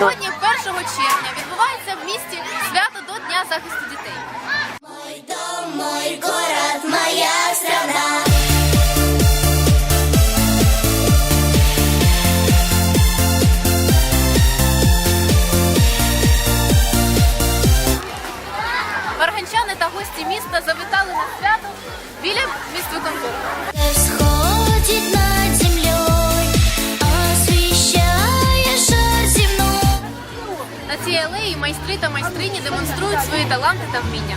Сьогодні, 1 червня, відбувається в місті свято до Дня захисту дітей. Мой дом, мой город, моя страна. Варганчани та гості міста завітали на свято біля міст виконкому. митці Елеї а, майстри та майстрині демонструють свої таланти та вміння.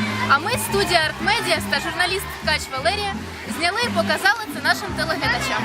А ми, студія Артмедіас та журналіст Ткач Валерія, зняли і показали це нашим телеглядачам.